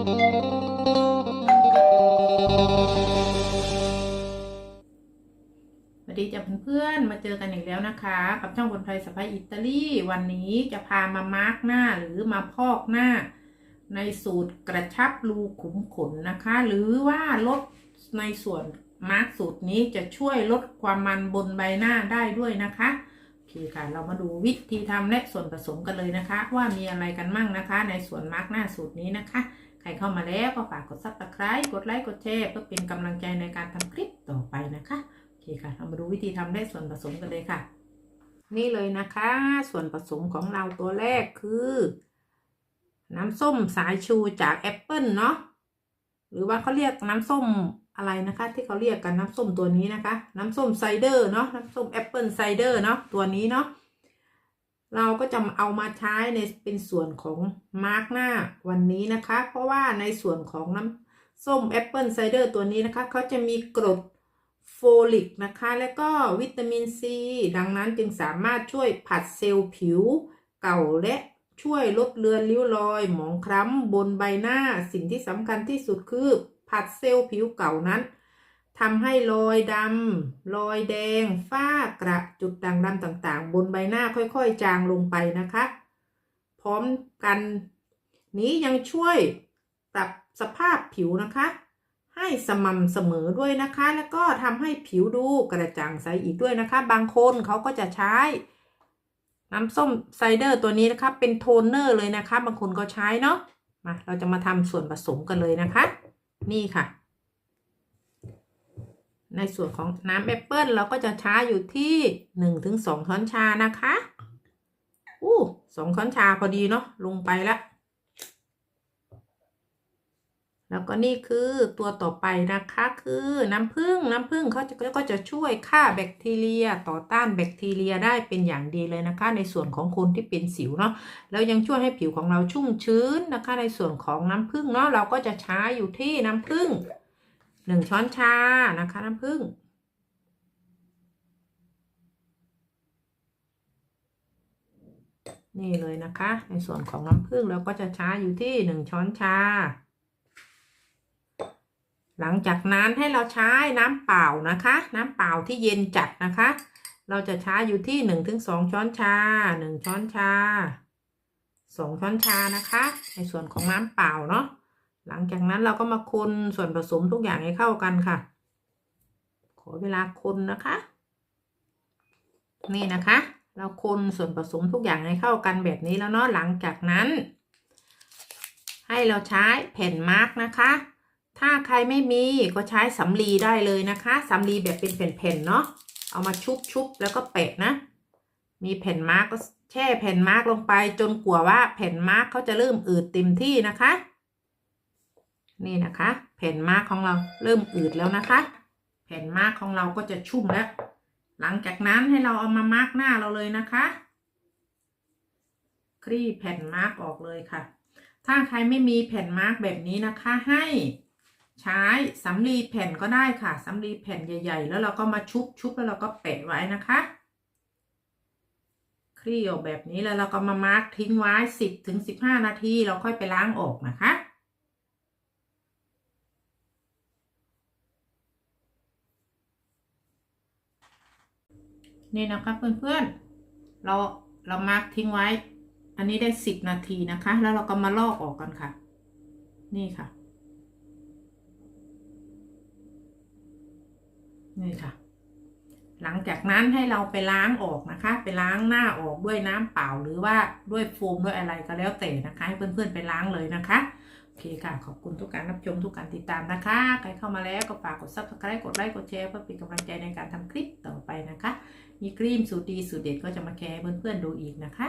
สวัสดีจ้าเพื่อนๆ มาเจอกันอีกแล้วนะคะ กับช่องคนไทยสภาอิตาลีวันนี้จะพามามาร์กหน้าหรือมาพอกหน้า ในสูตรกระชับรูขุมขนนะคะ หรือว่าลดในส่วนมาร์กสูตรนี้จะช่วยลดความมันบนใบหน้าได้ด้วยนะคะโอคค่ะ เรามาดูวิธีทำและส่วนผสมกันเลยนะคะ ว่ามีอะไรกันมั่งนะคะ ในส่วนมาร์กหน้าสูตรนี้นะคะ ใครเข้ามาแล้วก็ฝากกด subscribe กดไลค์ กดแชร์เพื่อเป็นกำลังใจในการทำคลิปต่อไปนะคะ โอเคค่ะ เรามาดูวิธีทำได้ส่วนผสมกันเลยค่ะ นี่เลยนะคะ ส่วนผสมของเราตัวแรกคือ น้ำส้มสายชูจากแอปเปิลเนาะ หรือว่าเขาเรียกน้ำส้มอะไรนะคะ ที่เขาเรียกกันน้ำส้มตัวนี้นะคะ น้ำส้มไซเดอร์เนาะ น้ำส้มแอปเปิลไซเดอร์เนาะ ตัวนี้เนาะ เราก็จะเอามาใช้ในเป็นส่วนของมาร์กหน้าวันนี้นะคะ เพราะว่าในส่วนของน้ำส้มแอปเปิลไซเดอร์ตัวนี้นะคะเขาจะมีกรดโฟลิกนะคะ และก็วิตามินซี ดังนั้นจึงสามารถช่วยผัดเซลล์ผิวเก่าและช่วยลดเลือนริ้วรอย หมองคล้ำบนใบหน้า สิ่งที่สำคัญที่สุดคือผัดเซลล์ผิวเก่านั้น ทำให้รอยดำรอยแดง ฝ้ากระจุดด่างดำต่างๆ บนใบหน้าค่อยๆ จางลงไปนะคะ พร้อมกันนี้ยังช่วยปรับสภาพผิวนะคะ ให้สม่ำเสมอด้วยนะคะ แล้วก็ทำให้ผิวดูกระจ่างใสอีกด้วยนะคะ บางคนเขาก็จะใช้ น้ำส้มไซเดอร์ตัวนี้นะคะ เป็นโทนเนอร์เลยนะคะ บางคนก็ใช้เนาะมาเราจะมาทำส่วนผสมกันเลยนะคะ นี่ค่ะ ในส่วนของน้ำแอปเปิลเราก็จะใช้อยู่ที่หนึ่งถึงสองช้อนชานะคะ อู้สองช้อนชาพอดีเนาะลงไปแล้วแล้วก็นี่คือตัวต่อไปนะคะคือน้ำผึ้งน้ำผึ้งเขาจะก็จะช่วยฆ่าแบคทีเรียต่อต้านแบคทีเรียได้เป็นอย่างดีเลยนะคะ ในส่วนของคนที่เป็นสิวเนาะแล้วยังช่วยให้ผิวของเราชุ่มชื้นนะคะ ในส่วนของน้ำผึ้งเนาะเราก็จะใช้อยู่ที่น้ำผึ้ง หนึ่งช้อนชานะคะน้ำผึ้งนี่เลยนะคะ ในส่วนของน้ำผึ้งเราก็จะช้าอยู่ที่หนึ่งช้อนชา หลังจากนั้นให้เราใช้น้ำเปล่านะคะ น้ำเปล่าที่เย็นจัดนะคะ เราจะใช้อยู่ที่หนึ่งถึงสองช้อนชาหนึ่งช้อนชาสองช้อนชานะคะ ในส่วนของน้ำเปล่าเนาะ หลังจากนั้นเราก็มาคนส่วนผสมทุกอย่างให้เข้ากันค่ะ ขอเวลาคนนะคะ นี่นะคะ เราคนส่วนผสมทุกอย่างให้เข้ากันแบบนี้แล้วเนาะหลังจากนั้น ให้เราใช้แผ่นมาร์กนะคะ ถ้าใครไม่มีก็ใช้สำลีได้เลยนะคะสำลีแบบเป็นแผ่นๆเนาะเอามาชุบๆแล้วก็แปะนะ มีแผ่นมาร์กก็แช่แผ่นมาร์กลงไปจนกว่าว่าแผ่นมาร์กเขาจะเริ่มอืดเต็มที่นะคะ นี่นะคะ แผ่นมาร์กของเราเริ่มอืดแล้วนะคะ แผ่นมาร์กของเราก็จะชุ่มแล้ว หลังจากนั้นให้เราเอามามาร์กหน้าเราเลยนะคะ คลี่แผ่นมาร์กออกเลยค่ะ ถ้าใครไม่มีแผ่นมาร์กแบบนี้นะคะให้ใช้สำลีแผ่นก็ได้ค่ะสำลีแผ่นใหญ่ ๆ แล้วเราก็มาชุบชุบแล้วเราก็แปะไว้นะคะคลี่ออกแบบนี้แล้วเราก็มามาร์กทิ้งไว้สิบถึงสิบห้านาที เราค่อยไปล้างออกนะคะ นี่นะคะเพื่อนๆ เราเรามาร์กทิ้งไว้ อันนี้ได้สิบนาทีนะคะ แล้วเราก็มาลอกออกกันค่ะ นี่ค่ะ นี่ค่ะ หลังจากนั้นให้เราไปล้างออกนะคะ ไปล้างหน้าออกด้วยน้ำเปล่าหรือว่าด้วยโฟมด้วยอะไรก็แล้วแต่นะคะ ให้เพื่อนๆไปล้างเลยนะคะ เคค่ะ ขอบคุณทุกการรับชมทุกการติดตามนะคะ ใครเข้ามาแล้วก็ฝากกด subscribe กดไลค์กดแชร์เพื่อเป็นกำลังใจในการทำคลิปต่อไปนะคะ มีครีมสูตรดีสูตรเด็ดก็จะมาแชร์เพื่อนๆดูอีกนะคะ